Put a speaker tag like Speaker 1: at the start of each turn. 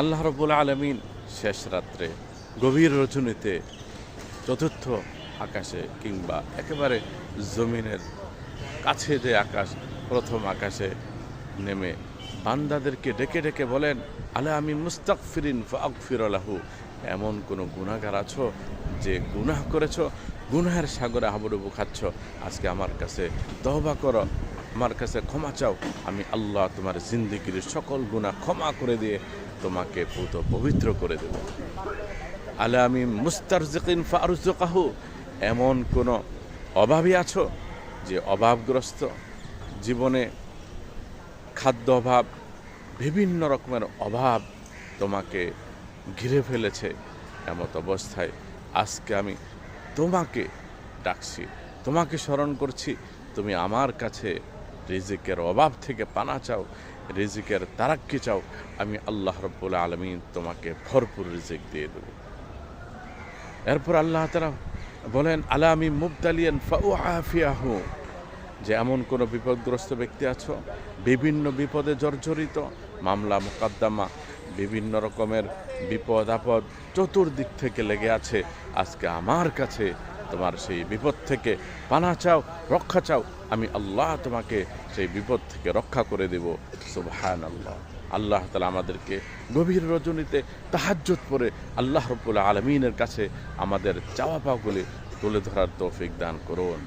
Speaker 1: আল্লাহ রব্বুল আলমিন শেষ রাত্রে গভীর রজনীতে চতুর্থ আকাশে কিংবা একেবারে জমিনের কাছে যে আকাশ, প্রথম আকাশে নেমে বান্দাদেরকে ডেকে ডেকে বলেন, আলে আমি মুস্তাকফিরিন ফাকফির আলাহু এমন কোনো গুণাগার আছো যে গুনাহ করেছ? গুনাহের সাগরে হাবুডুবু খাচ্ছ। আজকে আমার কাছে তহবা করো। আমার কাছে ক্ষমা চাও। আমি আল্লাহ তোমার জিন্দিগির সকল গুনাহ ক্ষমা করে দিয়ে তোমাকে পুত পবিত্র করে দেব। আলে আমি মুস্তারজিকিন ফারুজকাহু, এমন কোনো অভাবই আছো যে অভাবগ্রস্ত? জীবনে খাদ্য অভাব, বিভিন্ন রকমের অভাব তোমাকে ঘিরে ফেলেছে এমত অবস্থায়। আজকে আমি তোমাকে ডাকছি, তোমাকে স্মরণ করছি, তুমি আমার কাছে রিজিকের অভাব থেকে পানা চাও, রিজিকের তারাক্কি চাও, আমি আল্লাহ রব্বুল আলমিন তোমাকে ভরপুর রিজিক দিয়ে দেবো। এরপর আল্লাহ তারা বলেন, আলা আমি মুবতালিয়ান ফাউ আফিয়াহু যে এমন কোনো বিপদগ্রস্ত ব্যক্তি আছো, বিভিন্ন বিপদে জর্জরিত, মামলা মোকদ্দমা, বিভিন্ন রকমের বিপদ আপদ চতুর্দিক থেকে লেগে আছে, আজকে আমার কাছে তোমার সেই বিপদ থেকে পানা চাও, রক্ষা চাও, আমি আল্লাহ তোমাকে সেই বিপদ থেকে রক্ষা করে দেব। সুবহান আল্লাহ আল্লাহ তালা আমাদেরকে গভীর রজনীতে তাহাজ্জত পরে আল্লাহ রবুল্লা আলমিনের কাছে আমাদের চাওয়া পাওয়াগুলি তুলে ধরার তৌফিক দান করুন।